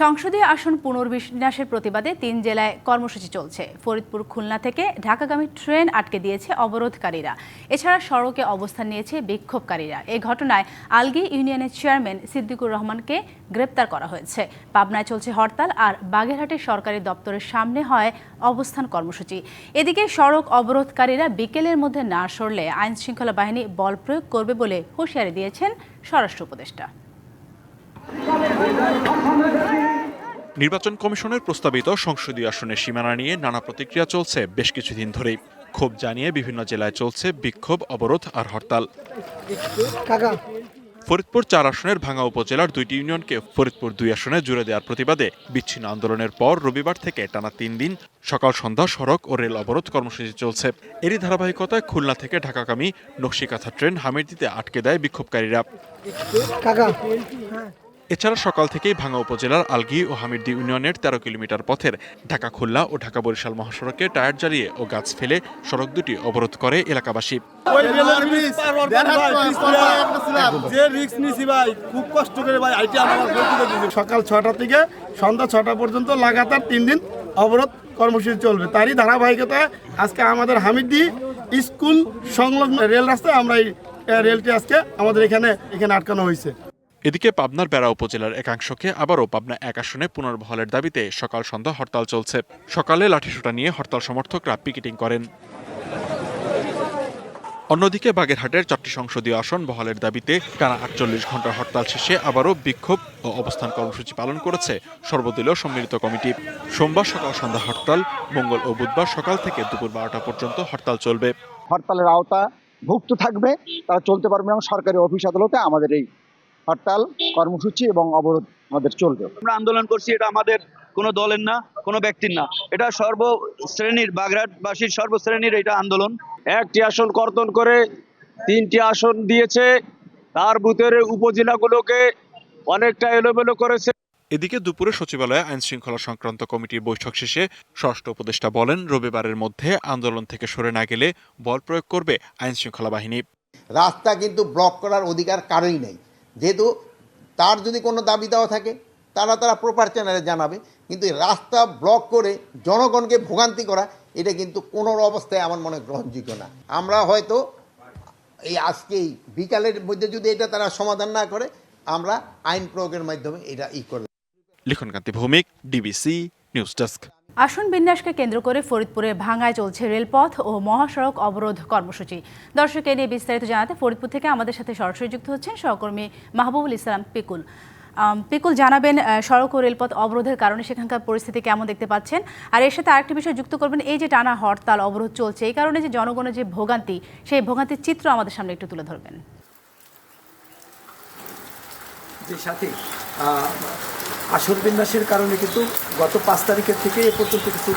সংসদীয় আসন পুনর্বিন্যাসের প্রতিবাদে তিন জেলায় কর্মসূচি চলছে। ফরিদপুর খুলনা থেকে ঢাকাগামী ট্রেন আটকে দিয়েছে অবরোধকারীরা। এছাড়া সড়কে অবস্থান নিয়েছে বিক্ষোভকারীরা। এই ঘটনায় আলগি ইউনিয়নের চেয়ারম্যান সিদ্দিকুর রহমানকে গ্রেপ্তার করা হয়েছে। পাবনায় চলছে হরতাল আর বাগেরহাটের সরকারি দপ্তরের সামনে হয় অবস্থান কর্মসূচি। এদিকে সড়ক অবরোধকারীরা বিকেলের মধ্যে না সরলে আইনশৃঙ্খলা বাহিনী বল প্রয়োগ করবে বলে হুঁশিয়ারি দিয়েছেন স্বরাষ্ট্র উপদেষ্টা। নির্বাচন কমিশনের প্রস্তাবিত সংসদীয় আসনের সীমানা নিয়ে নানা প্রতিক্রিয়া চলছে বেশ কিছুদিন ধরেই। ক্ষোভ জানিয়ে বিভিন্ন জেলায় চলছে বিক্ষোভ অবরোধ আর হরতাল। ফরিদপুর চার আসনের ভাঙা উপজেলার দুইটি ইউনিয়নকে ফরিদপুর দুই আসনে জুড়ে দেওয়ার প্রতিবাদে বিচ্ছিন্ন আন্দোলনের পর রবিবার থেকে টানা তিন দিন সকাল সন্ধ্যা সড়ক ও রেল অবরোধ কর্মসূচি চলছে। এরই ধারাবাহিকতায় খুলনা থেকে ঢাকাগামী নকশিকাথা ট্রেন হামিরদিতে আটকে দেয় বিক্ষোভকারীরা। এছাড়া সকাল থেকেই ভাঙ্গা উপজেলার আলগি ও হামিরদি ইউনিয়নের তেরো কিলোমিটার পথের ঢাকা খুলনা ও ঢাকা বরিশাল মহাসড়কে টায়ার জ্বালিয়ে ও গাছ ফেলে সড়ক দুটি অবরোধ করে এলাকাবাসী। সকাল ছটা থেকে সন্ধ্যা ছটা পর্যন্ত লাগাতার তিন দিন অবরোধ কর্মসূচি চলবে। তারই ধারাবাহিকতা আজকে আমাদের হামিদি স্কুল সংলগ্ন রেল রাস্তায় আমরা এই রেলটি আজকে আমাদের এখানে এখানে আটকানো হয়েছে। এদিকে পাবনার বেড়া উপজেলার একাংশকে আবারও পাবনা এক আসনে পুনর্বহালের দাবিতে সকাল সন্ধ্যা হরতাল চলছে। সকালে লাঠিসোঁটা নিয়ে হরতাল সমর্থকরা পিকেটিং করেন। অন্যদিকে বাগেরহাটের চারটি সংসদীয় আসন বহালের দাবিতে টানা আটচল্লিশ ঘণ্টার হরতাল শেষে আবারও বিক্ষোভ ও অবস্থান কর্মসূচি পালন করেছে সর্বদলীয় সম্মিলিত কমিটি। সোমবার সকাল সন্ধ্যা হরতাল, মঙ্গল ও বুধবার সকাল থেকে দুপুর বারোটা পর্যন্ত হরতাল চলবে। হরতালের আওতা ভুক্ত থাকবে, তারা চলতে পারবে এবং সরকারি অফিস আদালতে আমাদের এই হরতাল কর্মসূচি এবং অবরোধ আমাদের চলবে। আমরা আন্দোলন করছি এটা আমাদের কোনো দলের না কোনো ব্যক্তির না। এটা সর্ব শ্রেণির বাগরাটবাসীর সর্বশ্রেণীর এটা আন্দোলন। একটি আসন কর্তন করে তিনটি আসন দিয়েছে। তার বুথের উপজেলাগুলোকে অনেকটা এলোমেলো করেছে। এদিকে দুপুরে সচিবালয়ে আইন শৃঙ্খলা সংক্রান্ত কমিটির বৈঠক শেষে ষষ্ঠ উপদেষ্টা বলেন রবিবারের মধ্যে আন্দোলন থেকে সরে না গেলে বল প্রয়োগ করবে আইন শৃঙ্খলা বাহিনী। রাস্তা কিন্তু ব্লক করার অধিকার কারোই নেই। যেহেতু তার যদি কোনো দাবি দেওয়া থাকে, তারা তারা প্রপার চ্যানেলে জানাবে। কিন্তু রাস্তা ব্লক করে জনগণকে ভোগান্তি করা, এটা কিন্তু কোনো অবস্থায় আমার মনে গ্রহণযোগ্য না। আমরা হয়তো এই আজকেই বিকালের মধ্যে যদি এটা তারা সমাধান না করে, আমরা আইন প্রয়োগের মাধ্যমে এটা ই করব Likhankanti Bhowmik DBC news desk আসন বিন্যাসকে কেন্দ্র করে ফরিদপুরে ভাঙায় চলছে রেলপথ ও মহাসড়ক অবরোধ কর্মসূচি। দর্শক এ নিয়ে বিস্তারিত জানাতে ফরিদপুর থেকে আমাদের সাথে সরাসরি যুক্ত হচ্ছেন সহকর্মী মাহবুবুল ইসলাম পিকুল। পিকুল, জানাবেন সড়ক ও রেলপথ অবরোধের কারণে সেখানকার পরিস্থিতি কেমন দেখতে পাচ্ছেন? আর এর সাথে আরেকটি বিষয় যুক্ত করবেন, এই যে টানা হরতাল, অবরোধ চলছে, এই কারণে যে জনগণের যে ভোগান্তি, সেই ভোগান্তির চিত্র আমাদের সামনে একটু তুলে ধরবেন। আসন বিন্যাসের কারণে কিন্তু গত পাঁচ তারিখের থেকে এ পর্যন্ত কিছু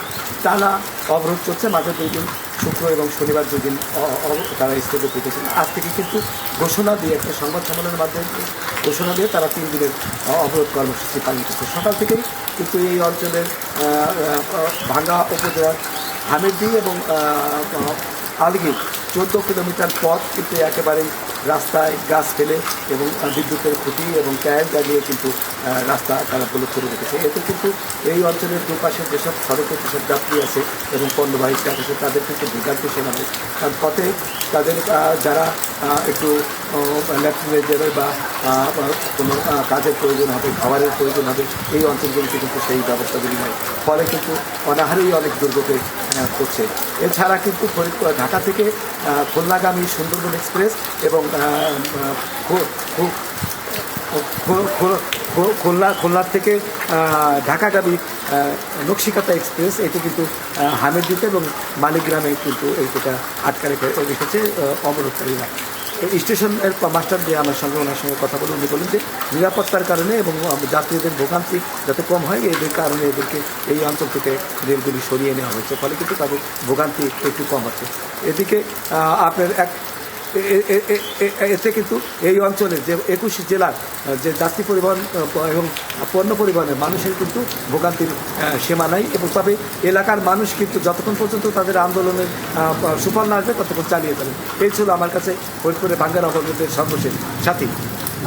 টানা অবরোধ চলছে। মাঝে দুই দিন শুক্র এবং শনিবার দুই দিন অ- অ- তারা স্থগিত রেখেছেন। আজ থেকে কিন্তু ঘোষণা দিয়ে একটা সংবাদ সম্মেলনের মাধ্যমে ঘোষণা দিয়ে তারা তিন দিনের অবরোধ কর্মসূচি পালন করছে। সকাল থেকেই কিন্তু এই অঞ্চলের ভাঙ্গা উপজেলার হামিরদি এবং আহ, আলগি চোদ্দ কিলোমিটার পথ কিন্তু একেবারেই রাস্তায় গাছ ফেলে এবং বিদ্যুতের খুঁটি এবং টায়ার জ্বালিয়ে কিন্তু রাস্তা তারা ব্লক করে রেখেছে। এতে কিন্তু এই অঞ্চলের দুপাশে যেসব সড়কে যেসব যাত্রী আছে এবং পণ্যবাহী আছে তাদের কিন্তু ভোগান্তি শোনাবে কারণ পথে তাদের যারা একটু বা কোনো কাজের প্রয়োজন হবে, খাবারের প্রয়োজন হবে, এই অঞ্চলগুলিতে কিন্তু সেই ব্যবস্থাগুলি নেই ফলে কিন্তু অনাহারেই অনেক দুর্ভোগে করছে। এছাড়া কিন্তু ফরিদপুর, ঢাকা থেকে খুলনাগামী সুন্দরবন এক্সপ্রেস এবং খুলনা খুলনার থেকে ঢাকাগামী নকশিকাতা এক্সপ্রেস, এটি কিন্তু হামিরদিতে এবং মালিগ্রামে কিন্তু এইটা আটকা রেখে রেখেছে অবরোধকারীরা। স্টেশনের মাস্টার দিয়ে আমার সঙ্গে ওনার সঙ্গে কথা বলে উনি বলেন যে নিরাপত্তার কারণে এবং যাত্রীদের ভোগান্তি যাতে কম হয়, এদের কারণে এদেরকে এই অঞ্চল থেকে রেলগুলি সরিয়ে নেওয়া হয়েছে। ফলে কিন্তু তাদের ভোগান্তি একটু কম হচ্ছে। এদিকে আপনার এক এতে কিন্তু এই অঞ্চলে যে একুশ জেলার যে যাত্রী পরিবহন এবং পণ্য পরিবহনের মানুষের কিন্তু ভোগান্তির সীমা নাই এবং তবে এলাকার মানুষ কিন্তু যতক্ষণ পর্যন্ত তাদের আন্দোলনের সুফল না আসবে ততক্ষণ চালিয়ে যাবে এই ছিল আমার কাছে ফরিদপুরে বাঙ্গার অবরোধের সর্বশেষ সাথী।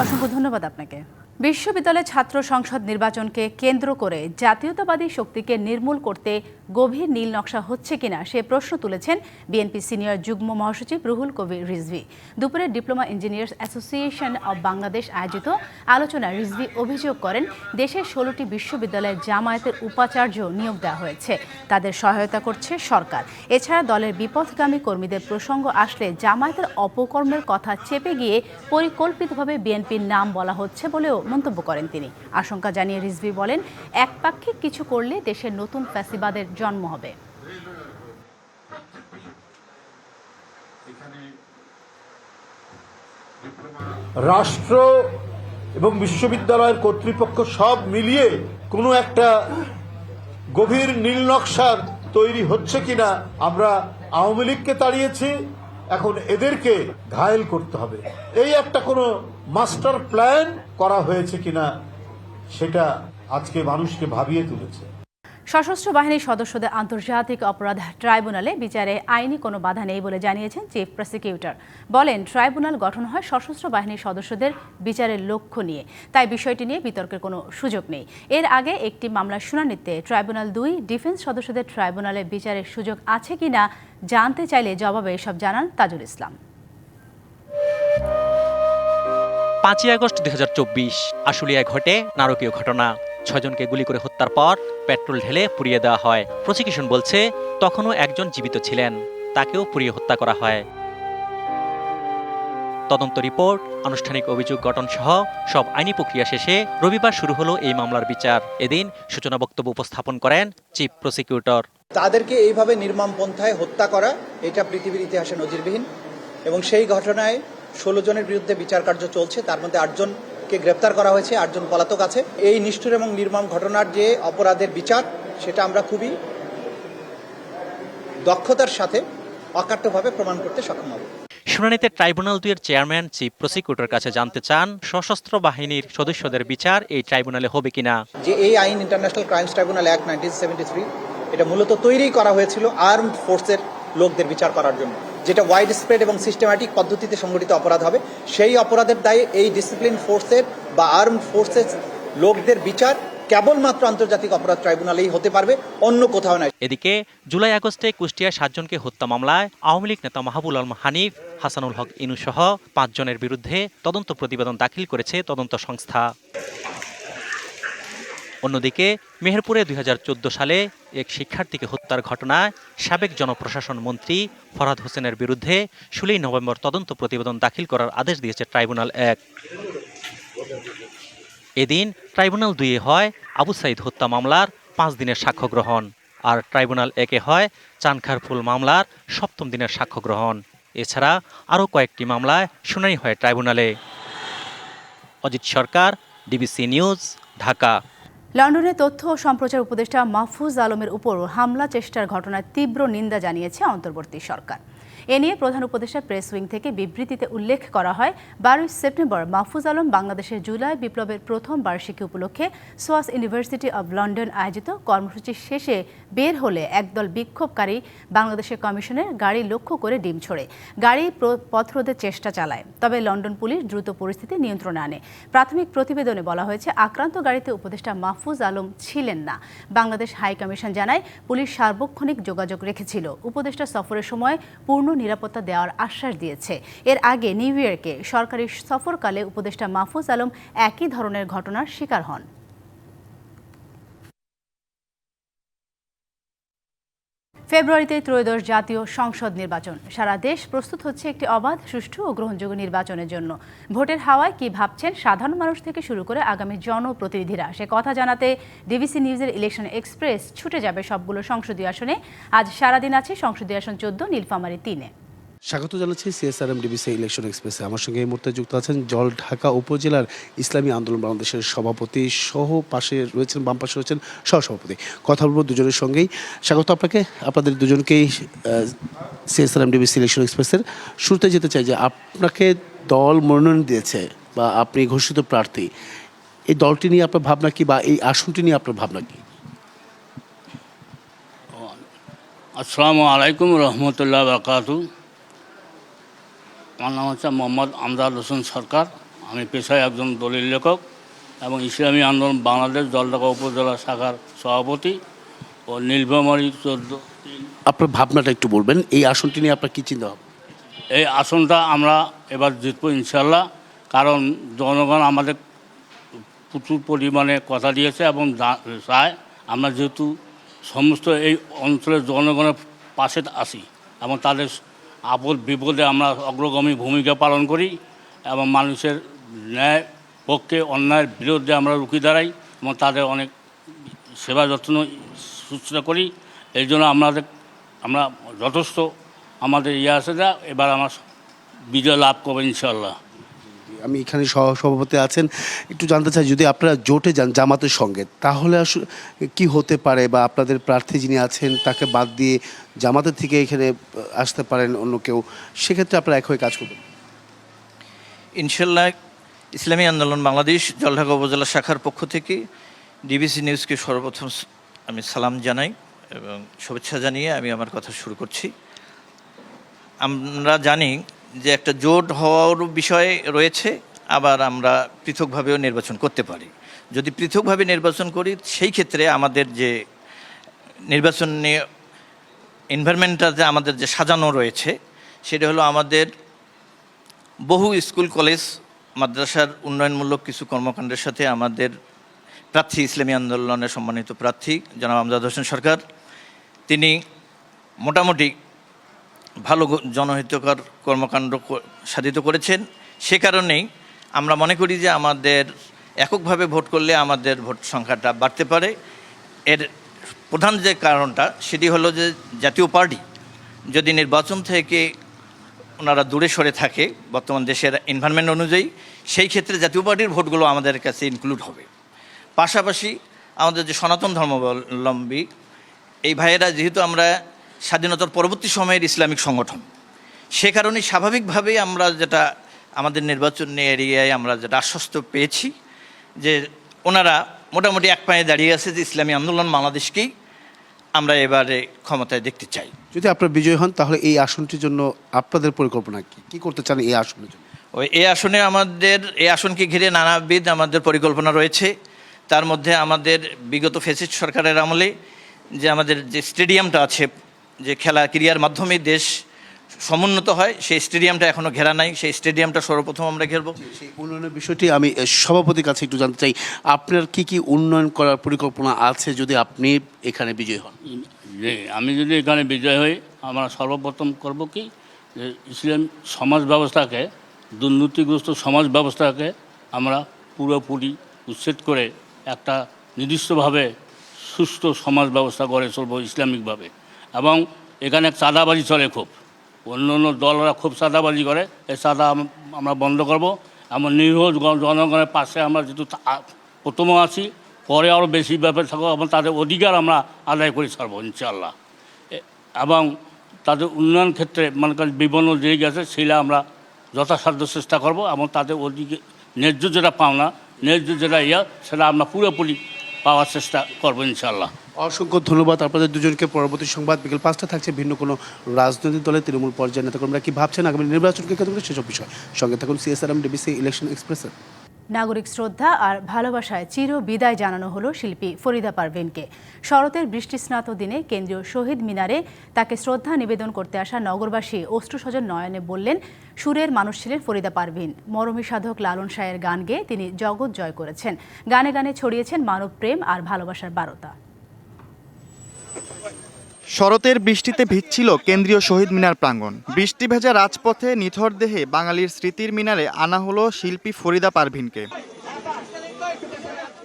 অসংখ্য ধন্যবাদ আপনাকে। বিশ্ববিদ্যালয় ছাত্র সংসদ নির্বাচনকে কেন্দ্র করে জাতীয়তাবাদী শক্তিকে নির্মূল করতে গভীর নীল নকশা হচ্ছে কিনা সে প্রশ্ন তুলেছেন বিএনপি সিনিয়র যুগ্ম মহাসচিব রুহুল কবির রিজভি। দুপুরে diploma engineers association of Bangladesh আয়োজিত আলোচনায় রিজভি অভিযোগ করেন দেশের ষোলোটি বিশ্ববিদ্যালয়ে জামায়াতের উপাচার্য নিয়োগ দেওয়া হয়েছে। তাদের সহায়তা করছে সরকার। এছাড়া দলের বিপথগামী কর্মীদের প্রসঙ্গ আসলে জামায়াতের অপকর্মের কথা চেপে গিয়ে পরিকল্পিতভাবে বিএনপির নাম বলা হচ্ছে বলেও মন্তব্য করেন তিনি। আশঙ্কা জানিয়ে রিজভি বলেন, একপাক্ষিক কিছু করলে দেশের নতুন ফ্যাসিবাদের জন্ম হবে। রাষ্ট্র এবং বিশ্ববিদ্যালয়ের কর্তৃপক্ষ সব মিলিয়ে কোনো একটা গভীর নীল নকশার তৈরি হচ্ছে কিনা আমরা আওয়ামী লীগকে তাড়িয়েছি, এখন এদেরকে ঘায়েল করতে হবে। এই একটা কোনো মাস্টার প্ল্যান করা হয়েছে কিনা সেটা আজকে মানুষকে ভাবিয়ে তুলেছে। সশস্ত্র বাহিনীর সদস্যদের আন্তর্জাতিক অপরাধ ট্রাইব্যুনালে বিচারে আইনি কোনো বাধা নেই বলে জানিয়েছেন চিফ প্রসিকিউটর। বলেন, ট্রাইব্যুনাল গঠন হয় সশস্ত্র বাহিনীর সদস্যদের বিচারের লক্ষ্য নিয়ে। তাই বিষয়টি নিয়ে বিতর্কের কোনো সুযোগ নেই। এর আগে একটি মামলার শুনানিতে ট্রাইব্যুনাল দুই ডিফেন্স সদস্যদের ট্রাইব্যুনালে বিচারের সুযোগ আছে কিনা জানতে চাইলে জবাবে এসব জানান তাজুল ইসলাম। পাঁচই আগস্ট দুই হাজার চব্বিশ। আশুলিয়ায় ঘটে নারকীয় ঘটনা। ছয়জনকে গুলি করে হত্যার পর পেট্রোল ঢেলে পুড়িয়ে দেওয়া হয়। প্রসিকিউশন বলছে, তখনও একজন জীবিত ছিলেন। তাকেও পুড়িয়ে হত্যা করা হয়। তদন্ত রিপোর্ট, আনুষ্ঠানিক অভিযোগ গঠন সহ সব আইনি প্রক্রিয়া শেষে রবিবার শুরু হলো এই মামলার বিচার। এদিন সূচনা বক্তব্য উপস্থাপন করেন চিফ প্রসিকিউটর। তাদেরকে এইভাবে নির্মম পন্থায় হত্যা করা, এটা পৃথিবীর ইতিহাসে নজিরবিহীন। এবং সেই ঘটনায় ষোলো জনের বিরুদ্ধে বিচার কার্য চলছে। তার মধ্যে আটজনকে গ্রেপ্তার করা হয়েছে আটজন পলাতক আছে। এই নিষ্ঠুর এবং নির্মম ঘটনার যে অপরাধের বিচার সেটা আমরা খুবই দক্ষতার সাথে অকাট্যভাবে প্রমাণ করতে সক্ষম হব। শুনানিতে ট্রাইব্যুনাল দুইয়ের চেয়ারম্যান চিফ প্রসিকিউটর কাছে জানতে চান সশস্ত্র বাহিনীর সদস্যদের বিচার এই ট্রাইব্যুনালে হবে কিনা। যে এই আইন international crimes tribunal act nineteen seventy three এটা মূলত তৈরি করা হয়েছিল আর্মড ফোর্সের লোকদের বিচার করার জন্য। যেটা ওয়াইড স্প্রেড এবং সিস্টেম্যাটিক পদ্ধতিতে সংগঠিত অপরাধ হবে, সেই অপরাধের দায়ে এই ডিসিপ্লিন ফোর্সের বা আর্মড ফোর্সের লোকদের বিচার কেবলমাত্র আন্তর্জাতিক অপরাধ ট্রাইব্যুনালেই হতে পারবে, অন্য কোথাও নয়। এদিকে, জুলাই আগস্টে কুষ্টিয়ায় সাতজনকে হত্যা মামলায় আওয়ামী লীগ নেতা মাহবুল আলম হানিফ, হাসানুল হক ইনুসহ পাঁচজনের বিরুদ্ধে তদন্ত প্রতিবেদন দাখিল করেছে তদন্ত সংস্থা। অন্যদিকে মেহেরপুরে দুই হাজার চোদ্দ সালে এক শিক্ষার্থীকে হত্যার ঘটনায় সাবেক জনপ্রশাসন মন্ত্রী ফরহাদ হোসেনের বিরুদ্ধে ষোলোই নভেম্বর তদন্ত প্রতিবেদন দাখিল করার আদেশ দিয়েছে ট্রাইব্যুনাল এক। এদিন ট্রাইব্যুনাল দুইয়ে হয় আবু সাইদ হত্যা মামলার পাঁচ দিনের সাক্ষ্য গ্রহণ আর ট্রাইব্যুনাল একে হয় চানখারফুল মামলার সপ্তম দিনের সাক্ষ্য গ্রহণ। এছাড়া আরও কয়েকটি মামলায় শুনানি হয় ট্রাইব্যুনালে। Ajit Sarkar, DBC news, Dhaka. লন্ডনে তথ্য ও সম্প্রচার উপদেষ্টা মাহফুজ আলমের উপর হামলা, চেষ্টার ঘটনায় তীব্র নিন্দা জানিয়েছে অন্তর্বর্তী সরকার। এ নিয়ে প্রধান উপদেষ্টা প্রেস উইং থেকে বিবৃতিতে উল্লেখ করা হয়, বারোই সেপ্টেম্বর মাহফুজ আলম বাংলাদেশের জুলাই বিপ্লবের প্রথম বার্ষিকী উপলক্ষে সোয়াস ইউনিভার্সিটি অব লন্ডন আয়োজিত কর্মসূচি শেষে বের হলে একদল বিক্ষোভকারী বাংলাদেশের কমিশনের গাড়ি লক্ষ্য করে ডিম ছোড়ে। গাড়ি পথরোধের চেষ্টা চালায়, তবে লন্ডন পুলিশ দ্রুত পরিস্থিতি নিয়ন্ত্রণে আনে। প্রাথমিক প্রতিবেদনে বলা হয়েছে, আক্রান্ত গাড়িতে উপদেষ্টা মাহফুজ আলম ছিলেন না। বাংলাদেশ হাই কমিশন জানায়, পুলিশ সার্বক্ষণিক যোগাযোগ রেখেছিল। উপদেষ্টা সফরের সময় পূর্ণ নিরাপত্তা দেওয়ার আশ্বাস দিয়েছে। এর আগে নিউ ইয়র্কে সরকারি সফরকালে উপদেষ্টা মাহফুজ আলম একই ধরনের ঘটনার শিকার হন। ফেব্রুয়ারিতে ত্রয়োদশ জাতীয় সংসদ নির্বাচন। সারা দেশ প্রস্তুত হচ্ছে একটি অবাধ, সুষ্ঠু ও গ্রহণযোগ্য নির্বাচনের জন্য। ভোটের হাওয়ায় কি ভাবছেন সাধারণ মানুষ থেকে শুরু করে আগামী জনপ্রতিনিধিরা? সে কথা জানাতে ডিবিসি নিউজের ইলেকশন এক্সপ্রেস ছুটে যাবে সবগুলো সংসদীয় আসনে। আজ সারাদিন আছে সংসদীয় আসন চোদ্দ, নীলফামারি তিনে। স্বাগত জানাচ্ছি সিএসআরএম ডিবিসি ইলেকশন এক্সপ্রেসে আমার সঙ্গে এই মুহূর্তে যুক্ত আছেন জল ঢাকা উপজেলার ইসলামী আন্দোলন বাংলাদেশের সভাপতি সহ পাশে রয়েছেন, বাম পাশে রয়েছেন সহসভাপতি। কথা বলব দুজনের সঙ্গেই। স্বাগত আপনাকে। আপনাদের দুজনকেই সিএসআরএম ডিবিসি ইলেকশন এক্সপ্রেসের শুরুতে যেতে চাই যে আপনাকে দল মনোনয়ন দিয়েছে বা আপনি ঘোষিত প্রার্থী, এই দলটি নিয়ে আপনার ভাবনা কি বা এই আসনটি নিয়ে আপনার ভাবনা কি? আসসালামু আলাইকুম রহমতুল্লাহ বাকাতু আমার নাম হচ্ছে মোহাম্মদ আমদাদ হোসেন সরকার। আমি পেশায় একজন দলিল লেখক এবং ইসলামী আন্দোলন বাংলাদেশ জলঢাকা উপজেলা শাখার সভাপতি ও নীলফামারী চোদ্দ আপনার ভাবনাটা একটু বলবেন এই আসনটি নিয়ে আপনার কি চিন্তা ভাবনা? এই আসনটা আমরা এবার জিতবো ইনশাল্লাহ কারণ জনগণ আমাদের প্রচুর পরিমাণে কথা দিয়েছে এবং চায়। আমরা যেহেতু সমস্ত এই অঞ্চলের জনগণের পাশে আসি এবং তাদের আপদ বিপদে আমরা অগ্রগামী ভূমিকা পালন করি এবং মানুষের ন্যায় পক্ষে অন্যায়ের বিরুদ্ধে আমরা রুখি দাঁড়াই এবং তাদের অনেক সেবা যত্ন শুশ্রূষা করি। এই জন্য আমাদের আমরা যথেষ্ট আমাদের ইয়ে আছে যা এবার আমার বিজয় লাভ করব ইনশাল্লাহ আমি এখানে সহ সভাপতি আছেন, একটু জানতে চাই, যদি আপনারা জোটে যান জামাতের সঙ্গে, তাহলে কি হতে পারে বা আপনাদের প্রার্থী যিনি আছেন, তাকে বাদ দিয়ে জামাতের থেকে এখানে আসতে পারেন অন্য কেউ, সেক্ষেত্রে আপনারা এক হয়ে কাজ করবেন। ইনশাল্লাহ, ইসলামী আন্দোলন বাংলাদেশ জলঢাকা উপজেলা শাখার পক্ষ থেকে ডিবিসি নিউজকে সর্বপ্রথম আমি সালাম জানাই এবং শুভেচ্ছা জানিয়ে আমি আমার কথা শুরু করছি। আমরা জানি যে একটা জোট হওয়ার বিষয় রয়েছে, আবার আমরা পৃথকভাবেও নির্বাচন করতে পারি। যদি পৃথকভাবে নির্বাচন করি, সেই ক্ষেত্রে আমাদের যে নির্বাচন নিয়ে এনভায়রনমেন্টটা যে আমাদের যে সাজানো রয়েছে, সেটা হলো আমাদের বহু স্কুল, কলেজ, মাদ্রাসার উন্নয়নমূলক কিছু কর্মকাণ্ডের সাথে আমাদের প্রার্থী, ইসলামী আন্দোলনের সম্মানিত প্রার্থী, জনাব আমজাদ হোসেন সরকার। তিনি মোটামুটি ভালো জনহিতকর কর্মকাণ্ড সাধিত করেছেন। সে কারণেই আমরা মনে করি যে আমাদের এককভাবে ভোট করলে আমাদের ভোট সংখ্যাটা বাড়তে পারে। এর প্রধান যে কারণটা, সেটি হলো যে জাতীয় পার্টি যদি নির্বাচন থেকে ওনারা দূরে সরে থাকে, বর্তমান দেশের এনভায়রনমেন্ট অনুযায়ী, সেই ক্ষেত্রে জাতীয় পার্টির ভোটগুলো আমাদের কাছে ইনক্লুড হবে। পাশাপাশি আমাদের যে সনাতন ধর্মাবলম্বী, এই ভাইয়েরা যেহেতু আমরা স্বাধীনতার পরবর্তী সময়ের ইসলামিক সংগঠন। সে কারণে স্বাভাবিকভাবেই আমরা যেটা আমাদের নির্বাচন এরিয়ায় আমরা যেটা আশ্বস্ত পেয়েছি যে ওনারা মোটামুটি এক পায়ে দাঁড়িয়ে আছে যে ইসলামী আন্দোলন বাংলাদেশকেই আমরা এবারে ক্ষমতায় দেখতে চাই। যদি আপনারা বিজয় হন তাহলে এই আসনটির জন্য আপনাদের পরিকল্পনা কি? কি করতে চান এই আসনের জন্য? ওই এই আসনে আমাদের এই আসনকে ঘিরে নানাবিধ আমাদের পরিকল্পনা রয়েছে। তার মধ্যে আমাদের বিগত ফেসিস্ট সরকারের আমলে যে আমাদের যে স্টেডিয়ামটা আছে যে খেলা ক্রিয়ার মাধ্যমে দেশ সমুন্নত হয় সেই স্টেডিয়ামটা এখনও ঘেরা নাই। সেই স্টেডিয়ামটা সর্বপ্রথম আমরা ঘেরবো। সেই উন্নয়নের বিষয়টি আমি সভাপতির কাছে একটু জানতে চাই আপনার কি কি উন্নয়ন করার পরিকল্পনা আছে যদি আপনি এখানে বিজয় হন? যে আমি যদি এখানে বিজয় হই আমরা সর্বপ্রথম করব কি যে ইসলাম সমাজ ব্যবস্থাকে দুর্নীতিগ্রস্ত সমাজ ব্যবস্থাকে আমরা পুরোপুরি উচ্ছেদ করে একটা নির্দিষ্টভাবে সুস্থ সমাজ ব্যবস্থা গড়ে চলবো ইসলামিকভাবে। এবং এখানে চাঁদাবাজি চলে খুব। অন্য অন্য দলরা খুব চাঁদাবাজি করে, এই চাঁদা আমরা বন্ধ করব। এমন নিরীহ জনগণের পাশে আমরা যেহেতু প্রথমও আছি, পরে আরও বেশি ব্যাপারে থাকব এবং তাদের অধিকার আমরা আদায় করে ছাড়বো ইনশাল্লাহ এবং তাদের উন্নয়ন ক্ষেত্রে মানে বিভিন্ন দিক আছে, সেটা আমরা যথাসাধ্য চেষ্টা করব এবং তাদের অধিক, ন্যায্য যেটা পাওনা, ন্যায্য যেটা ইয়া, সেটা আমরা পুরোপুরি পাওয়ার চেষ্টা করব ইনশাল্লাহ অসংখ্য ধন্যবাদ আপনাদের দুজনকে। পরবর্তী সংবাদ বিকেল পাঁচটা থাকছে ভিন্ন কোনো রাজনৈতিক দলের তৃণমূল পর্যায়ের নেতাকর্মীরা কি ভাবছেন আগামী নির্বাচনকে কেন্দ্র করে সেসব বিষয়। সঙ্গে থাকুন সিএসআরএম ডিবিসি ইলেকশন এক্সপ্রেসের নাগরিক শ্রদ্ধা আর ভালোবাসায় চির বিদায় জানানো হলো শিল্পী ফরিদা পারভিনকে। শরতের বৃষ্টিস্নাত দিনে কেন্দ্রীয় শহীদ মিনারে তাকে শ্রদ্ধা নিবেদন করতে আসা নগরবাসী অশ্রুস্বজন নয়নে বললেন, সুরের মানুষ ছিলেন ফরিদা পারভিন। মরমী সাধক লালন শাহের গান গেয়ে তিনি জগৎ জয় করেছেন। গানে গানে ছড়িয়েছেন মানব প্রেম আর ভালোবাসার বারতা। শরতের বৃষ্টিতে ভিজছিল কেন্দ্রীয় শহীদ মিনার প্রাঙ্গণ। বৃষ্টি ভেজা রাজপথে নিথর দেহে বাঙালির স্মৃতির মিনারে আনা হলো শিল্পী ফরিদা পারভিনকে।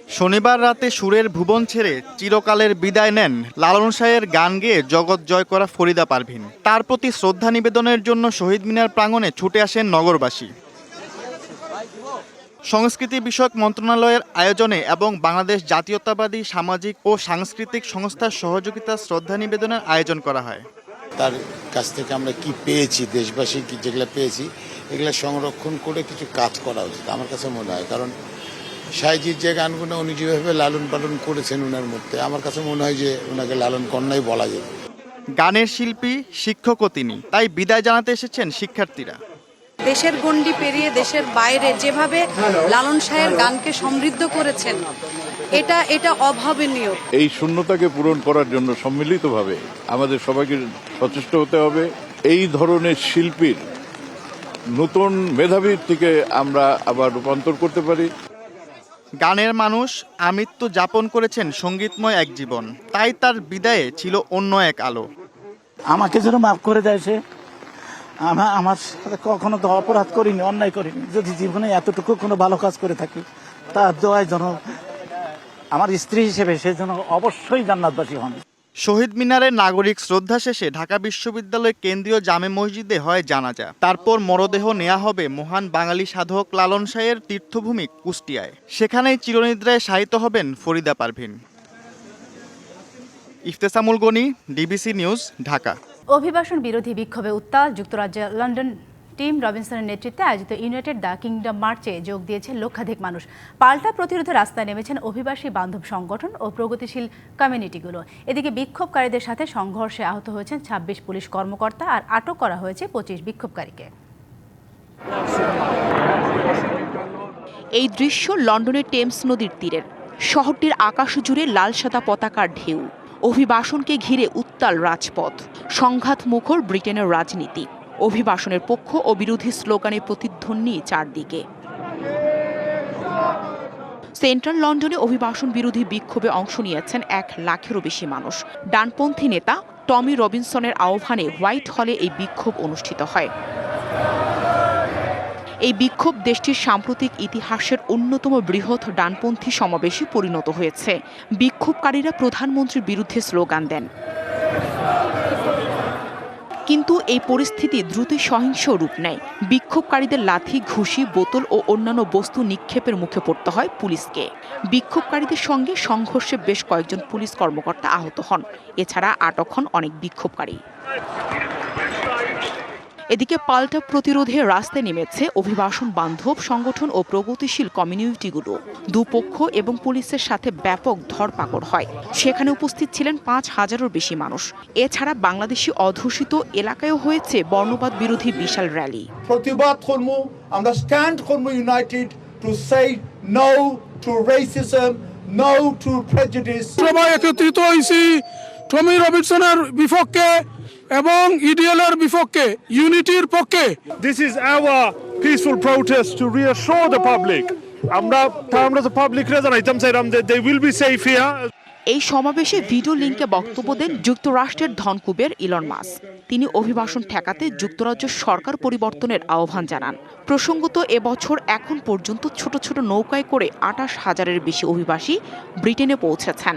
শনিবার রাতে সুরের ভুবন ছেড়ে চিরকালের বিদায় নেন লালন সাহের গান গেয়ে জগৎ জয় করা ফরিদা পারভিন। তার প্রতি শ্রদ্ধা নিবেদনের জন্য শহীদ মিনার প্রাঙ্গণে ছুটে আসেন নগরবাসী। সংস্কৃতি বিষয়ক মন্ত্রণালয়ের আয়োজনে এবং বাংলাদেশ জাতীয়তাবাদী সামাজিক ও সাংস্কৃতিক সংস্থার সহযোগিতা শ্রদ্ধা নিবেদনের আয়োজন করা হয়। তার কাছ থেকে আমরা কি পেয়েছি দেশবাসী কি যেগুলো পেয়েছি এগুলো সংরক্ষণ করে কিছু কাজ করা উচিত আমার কাছে মনে হয়। কারণ সাইজির যে গানগুলো উনি যেভাবে লালন পালন করেছেন ওনার মধ্যে আমার কাছে মনে হয় যে ওনাকে লালন কন্যাই বলা যাবে গানের শিল্পী শিক্ষকও তিনি তাই বিদায় জানাতে এসেছেন শিক্ষার্থীরা। দেশের গণ্ডি পেরিয়ে দেশের বাইরে যেভাবে লালন শাহের গানকে সমৃদ্ধ করেছেন এটা এটা অভাবনীয়। এই শূন্যতাকে পূরণ করার জন্য সম্মিলিতভাবে আমাদের সবাইকে সচেষ্ট হতে হবে। এই ধরনের শিল্পীর নতুন মেধাবীর থেকে আমরা আবার রূপান্তর করতে পারি। গানের মানুষ আমৃত্যু যাপন করেছেন সঙ্গীতময় এক জীবন। তাই তার বিদায়ে ছিল অন্য এক আলো। আমাকে যেন মাফ করে দেয় সে। আমার আমার সাথে কখনো তো অপরাধ করিনি, অন্যায় করিনি। যদি জীবনে এতটুকু কোনো ভালো কাজ করে থাকি তার দোয়ায় যেন আমার স্ত্রী হিসেবে সে যেন অবশ্যই জান্নাতবাসী হন। শহীদ মিনারের নাগরিক শ্রদ্ধা শেষে ঢাকা বিশ্ববিদ্যালয় কেন্দ্রীয় জামে মসজিদে হয় জানাজা। তারপর মরদেহ নেওয়া হবে মহান বাঙালি সাধক লালন শাহের তীর্থভূমি কুষ্টিয়ায়। সেখানেই চিরনিদ্রায় শায়িত হবেন Farida Parvin. Iftesamul Gani, DBC news, Dhaka. অভিবাসন বিরোধী বিক্ষোভে উত্তাল যুক্তরাজ্যের লন্ডন টিম রবিনসনের নেতৃত্বে আয়োজিত ইউনাইটেড দ্য কিংডম মার্চে যোগ দিয়েছে লক্ষাধিক মানুষ। পাল্টা প্রতিরোধে রাস্তায় নেমেছেন অভিবাসী বান্ধব সংগঠন ও প্রগতিশীল কমিউনিটিগুলো। এদিকে বিক্ষোভকারীদের সাথে সংঘর্ষে আহত হয়েছেন ছাব্বিশ পুলিশ কর্মকর্তা আর আটক করা হয়েছে পঁচিশ বিক্ষোভকারীকে। এই দৃশ্য লন্ডনের টেমস নদীর তীরের। শহরটির আকাশ জুড়ে লাল সাদা পতাকার ঢেউ। অভিবাসনকে ঘিরে উত্তাল রাজপথ। সংঘাত মুখর ব্রিটেনের রাজনীতি। অভিবাসনের পক্ষ ও বিরোধী স্লোগানে প্রতিধ্বনি চারদিকে। সেন্ট্রাল লন্ডনে অভিবাসন বিরোধী বিক্ষোভে অংশ নিয়েছেন এক লাখেরও বেশি মানুষ। ডানপন্থী নেতা টমি রবিনসনের আহ্বানে হোয়াইট হলে এই বিক্ষোভ অনুষ্ঠিত হয়। এই বিক্ষোভ দেশটির সাম্প্রতিক ইতিহাসের অন্যতম বৃহৎ ডানপন্থী সমাবেশে পরিণত হয়েছে। বিক্ষোভকারীরা প্রধানমন্ত্রীর বিরুদ্ধে স্লোগান দেন। কিন্তু এই পরিস্থিতি দ্রুতই সহিংস রূপ নেয়। বিক্ষোভকারীদের লাথি, ঘুষি, বোতল ও অন্যান্য বস্তু নিক্ষেপের মুখে পড়তে হয় পুলিশকে। বিক্ষোভকারীদের সঙ্গে সংঘর্ষে বেশ কয়েকজন পুলিশ কর্মকর্তা আহত হন। এছাড়া আটক হন অনেক বিক্ষোভকারী। এদিকে পাল্টা প্রতিরোধে রাস্তায় নেমেছে অভিবাসন বান্ধব সংগঠন ও প্রগতিশীল কমিউনিটিগুলো। দুপক্ষ এবং পুলিশের সাথে ব্যাপক ধরপাকড় হয়। সেখানে উপস্থিত ছিলেন পাঁচ হাজারের বেশি মানুষ। এছাড়া বাংলাদেশি অধ্যুষিত এলাকায়ও হয়েছে বর্ণবাদ বিরোধী বিশাল র্যালি। প্রতিবাদ করব আমরা স্ট্যান্ড করব united to say no to racism no to prejudice সবাই একত্রিত হয়েছি টমি রবিনসনের বিপক্ষে এবং ইডিএলের বিপক্ষে ইউনিটির পক্ষে This is our peaceful protest to reassure the public. আমরা আমরা the public রে জানাইতাম চাইলাম যে they will be safe here. এই সমাবেশে ভিডিও লিঙ্কে বক্তব্য দেন যুক্তরাষ্ট্রের ধনকুবের ইলন মাস তিনি অভিবাসন ঠেকাতে যুক্তরাজ্য সরকার পরিবর্তনের আহ্বান জানান প্রসঙ্গত এবছর এখন পর্যন্ত ছোট ছোট নৌকায় করে আটাশ হাজারের বেশি অভিবাসী ব্রিটেনে পৌঁছেছেন